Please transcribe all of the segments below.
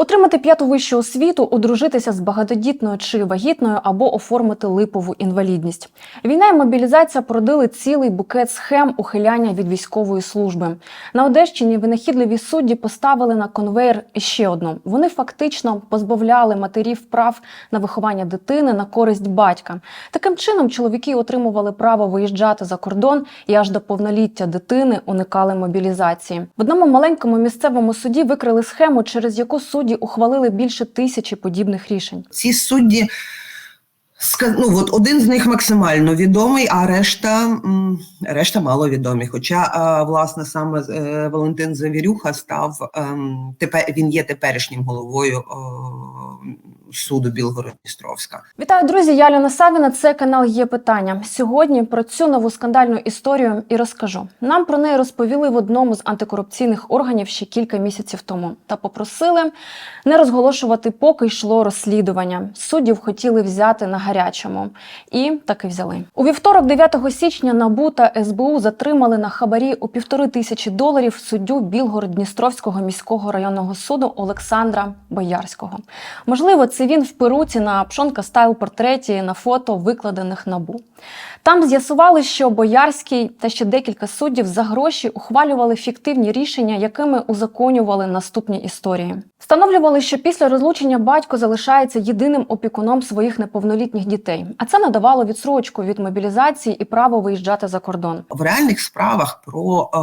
Отримати п'яту вищу освіту, одружитися з багатодітною чи вагітною або оформити липову інвалідність. Війна і мобілізація породили цілий букет схем ухиляння від військової служби. На Одещині винахідливі судді поставили на конвейер ще одну. Вони фактично позбавляли матерів прав на виховання дитини на користь батька. Таким чином чоловіки отримували право виїжджати за кордон і аж до повноліття дитини уникали мобілізації. В одному маленькому місцевому суді викрили схему, через яку судді ухвалили більше тисячі подібних рішень. Ці судді ну, от один з них максимально відомий, а решта, решта решта маловідомі. Хоча, власне, саме е, Валентин Завірюха став ем, тепер він є теперішнім головою суду Білгород-Дністровська. Вітаю, друзі! Я Ляна Савіна. Це канал є питання. Сьогодні про цю нову скандальну історію і розкажу. Нам про неї розповіли в одному з антикорупційних органів ще кілька місяців тому та попросили не розголошувати, поки йшло розслідування. Суддів хотіли взяти на гарячому, і таки взяли. У вівторок, 9 січня, НАБУ та СБУ затримали на хабарі у півтори тисячі доларів суддю Білгород-Дністровського міського районного суду Олександра Боярського. Можливо, це він в перуці на пшонка стайл портреті на фото, викладених набу. Там з'ясували, що Боярський та ще декілька суддів за гроші ухвалювали фіктивні рішення, якими узаконювали наступні історії. Встановлювали, що після розлучення батько залишається єдиним опікуном своїх неповнолітніх дітей, а це надавало відсрочку від мобілізації і право виїжджати за кордон. В реальних справах про е,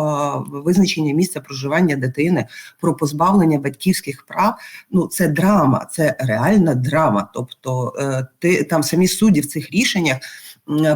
визначення місця проживання дитини, про позбавлення батьківських прав, ну це драма, це реальна драма. Тобто, е, ти там самі судді в цих рішеннях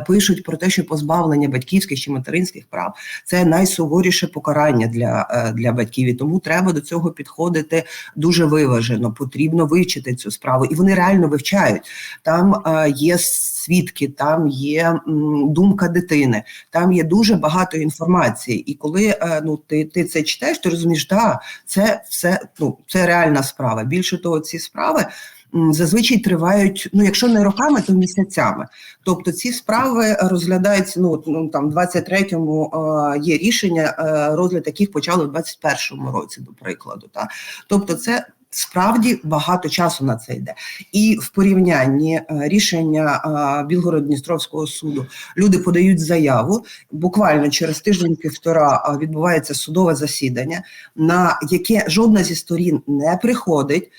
пишуть про те, що позбавлення батьківських чи материнських прав це найсуворіше покарання для, е, для батьків. І тому треба до цього підходити дуже виважено. Потрібно вивчити цю справу, і вони реально вивчають. Там е, є свідки, там є думка дитини, там є дуже багато інформації. І коли е, ну ти, ти це читаєш, ти розумієш, да, це все ну це реальна справа. Більше того, ці справи. Зазвичай тривають, ну якщо не роками, то місяцями. Тобто ці справи розглядаються. Ну, ну там 23-му е, є рішення, е, розгляд яких почали в 21-му році, до прикладу. Та тобто, це справді багато часу на це йде. І в порівнянні е, рішення е, Білгород-Дністровського суду люди подають заяву. Буквально через тиждень-півтора е, відбувається судове засідання, на яке жодна зі сторін не приходить.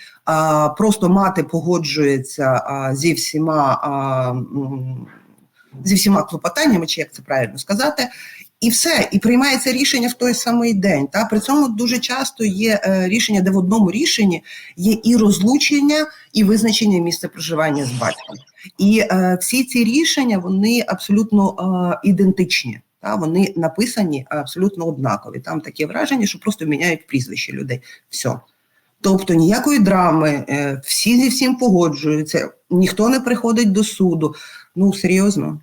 Просто мати погоджується зі всіма зі всіма клопотаннями, чи як це правильно сказати, і все, і приймається рішення в той самий день. Та при цьому дуже часто є е, рішення, де в одному рішенні є і розлучення, і визначення місця проживання з батьком. І е, всі ці рішення вони абсолютно е, ідентичні. Та вони написані абсолютно однакові. Там таке враження, що просто міняють прізвище людей. Все. Тобто ніякої драми, е, всі зі всім погоджуються, ніхто не приходить до суду. Ну серйозно.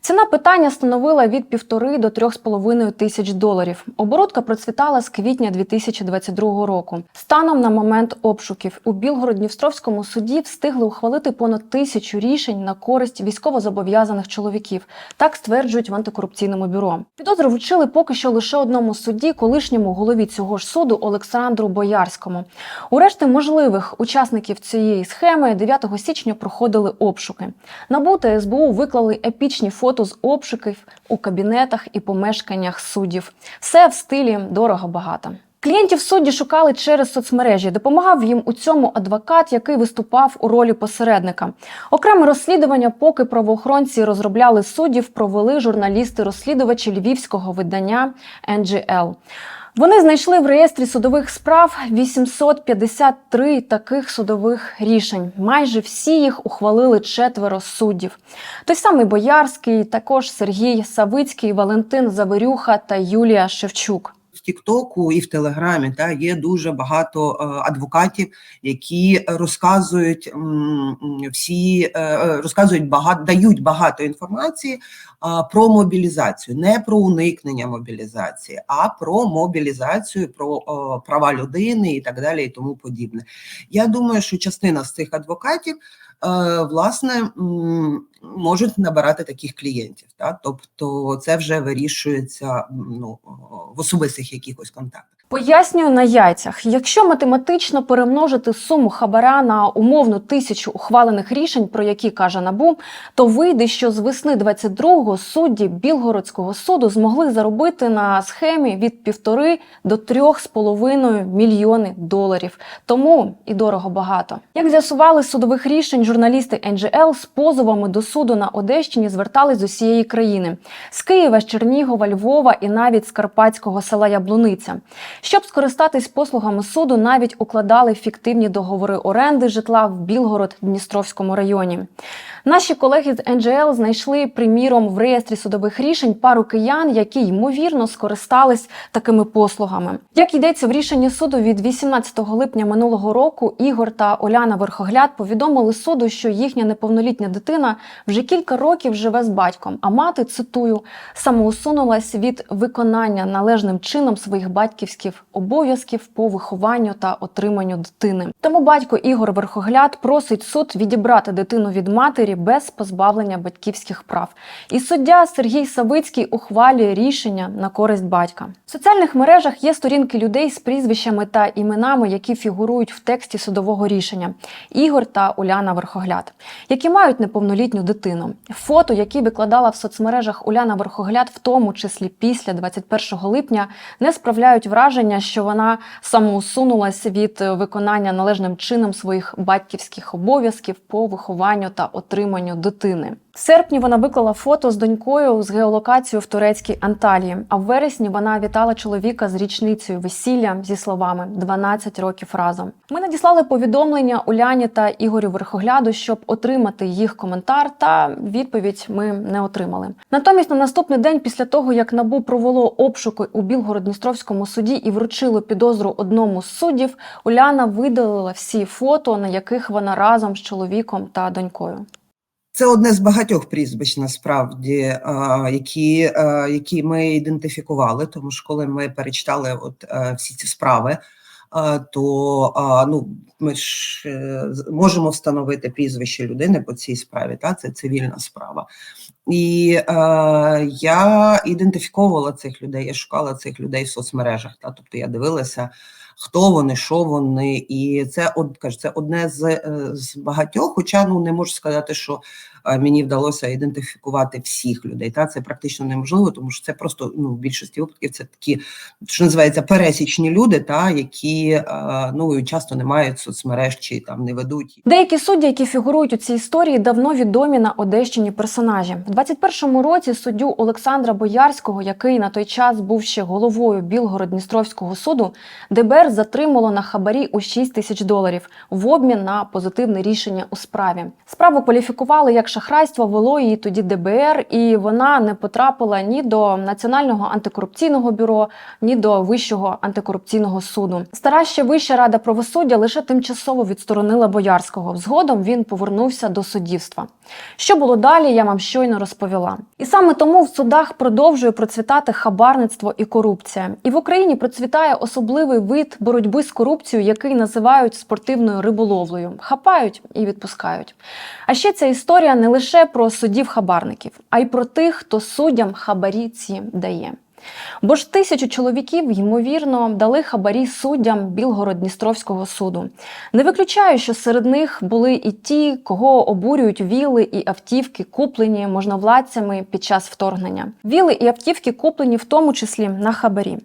Ціна питання становила від півтори до трьох з половиною тисяч доларів. Оборудка процвітала з квітня 2022 року. Станом на момент обшуків у Білгород-Дністровському суді встигли ухвалити понад тисячу рішень на користь військовозобов'язаних чоловіків. Так стверджують в антикорупційному бюро. Підозру вручили поки що лише одному судді, колишньому голові цього ж суду Олександру Боярському. У решти можливих учасників цієї схеми 9 січня проходили обшуки. НАБУ та СБУ виклали епічні фото з обшуків у кабінетах і помешканнях суддів. Все в стилі дорого-багато. Клієнтів судді шукали через соцмережі. Допомагав їм у цьому адвокат, який виступав у ролі посередника. Окреме розслідування, поки правоохоронці розробляли суддів, провели журналісти-розслідувачі львівського видання NGL. Вони знайшли в реєстрі судових справ 853 таких судових рішень. Майже всі їх ухвалили четверо суддів. Той самий Боярський, також Сергій Савицький, Валентин Заверюха та Юлія Шевчук. В Тіктоку і в Телеграмі та є дуже багато е, адвокатів, які розказують всі е, е, розказують багато, дають багато інформації про мобілізацію, не про уникнення мобілізації, а про мобілізацію, про права людини і так далі, і тому подібне. Я думаю, що частина з цих адвокатів. Е, Власне, можуть набирати таких клієнтів, та тобто це вже вирішується ну, в особистих якихось контактах. Пояснюю на яйцях. Якщо математично перемножити суму хабаря на умовну тисячу ухвалених рішень, про які каже Набу, то вийде, що з весни 22-го судді Білгородського суду змогли заробити на схемі від півтори до трьох з половиною мільйони доларів. Тому і дорого багато. Як з'ясували судових рішень, журналісти NGL з позовами до суду на Одещині звертались з усієї країни з Києва, з Чернігова, Львова і навіть з карпатського села Яблуниця. Щоб скористатись послугами суду, навіть укладали фіктивні договори оренди житла в Білгород-Дністровському районі. Наші колеги з НЖЛ знайшли приміром в реєстрі судових рішень пару киян, які ймовірно скористались такими послугами. Як йдеться в рішенні суду від 18 липня минулого року, Ігор та Оляна Верхогляд повідомили суду, що їхня неповнолітня дитина вже кілька років живе з батьком. А мати цитую самоусунулась від виконання належним чином своїх батьківських обов'язків по вихованню та отриманню дитини. Тому батько Ігор Верхогляд просить суд відібрати дитину від матері без позбавлення батьківських прав. І суддя Сергій Савицький ухвалює рішення на користь батька. В соціальних мережах є сторінки людей з прізвищами та іменами, які фігурують в тексті судового рішення Ігор та Уляна Верхогляд, які мають неповнолітню дитину. Фото, які викладала в соцмережах Уляна Верхогляд, в тому числі після 21 липня, не справляють враження, що вона самоусунулась від виконання належним чином своїх батьківських обов'язків по вихованню та отриманню дитини. В серпні вона виклала фото з донькою з геолокацією в турецькій Анталії. А в вересні вона вітала чоловіка з річницею весілля зі словами «12 років разом. Ми надіслали повідомлення Уляні та Ігорю Верхогляду, щоб отримати їх коментар. Та відповідь ми не отримали. Натомість на наступний день, після того як набу провело обшуки у Білгород-Дністровському суді і вручило підозру одному з суддів, Уляна видалила всі фото, на яких вона разом з чоловіком та донькою. Це одне з багатьох прізвищ насправді, які, які ми ідентифікували, тому що коли ми перечитали от е, всі ці справи, то ну, ми ж е, можемо встановити прізвище людини по цій справі. Та? Це цивільна справа. І е, я ідентифіковувала цих людей, я шукала цих людей в соцмережах. Та? Тобто я дивилася, хто вони, що вони, і це од, кажу, це одне з, е, з багатьох, хоча ну не можу сказати, що е, мені вдалося ідентифікувати всіх людей. Та це практично неможливо, тому що це просто ну в більшості випадків це такі, що називається пересічні люди, та які е, ну часто не мають соцмереж чи там не ведуть. Деякі судді, які фігурують у цій історії, давно відомі на Одещині персонажі. У 21-му році суддю Олександра Боярського, який на той час був ще головою Білгород-Дністровського суду, ДБР затримало на хабарі у 6 тисяч доларів в обмін на позитивне рішення у справі. Справу кваліфікували як шахрайство, вело її тоді ДБР, і вона не потрапила ні до Національного антикорупційного бюро, ні до Вищого антикорупційного суду. Стара ще Вища рада правосуддя лише тимчасово відсторонила Боярського. Згодом він повернувся до суддівства. Що було далі, я вам щойно розповіла. І саме тому в судах продовжує процвітати хабарництво і корупція. І в Україні процвітає особливий вид боротьби з корупцією, який називають спортивною риболовлею. Хапають і відпускають. А ще ця історія не лише про суддів-хабарників, а й про тих, хто суддям хабарі ці дає. Бо ж тисячу чоловіків, ймовірно, дали хабарі суддям Білгород-Дністровського суду. Не виключаю, що серед них були і ті, кого обурюють віли і автівки, куплені можновладцями під час вторгнення. Віли і автівки куплені в тому числі на хабарі.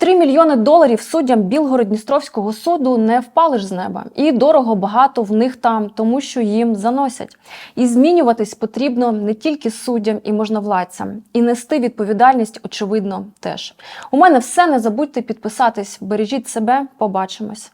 3 мільйони доларів суддям Білгород-Дністровського суду не впали ж з неба, і дорого багато в них там, тому що їм заносять. І змінюватись потрібно не тільки суддям і можновладцям, і нести відповідальність, очевидно, теж. У мене все. Не забудьте підписатись. Бережіть себе. Побачимось.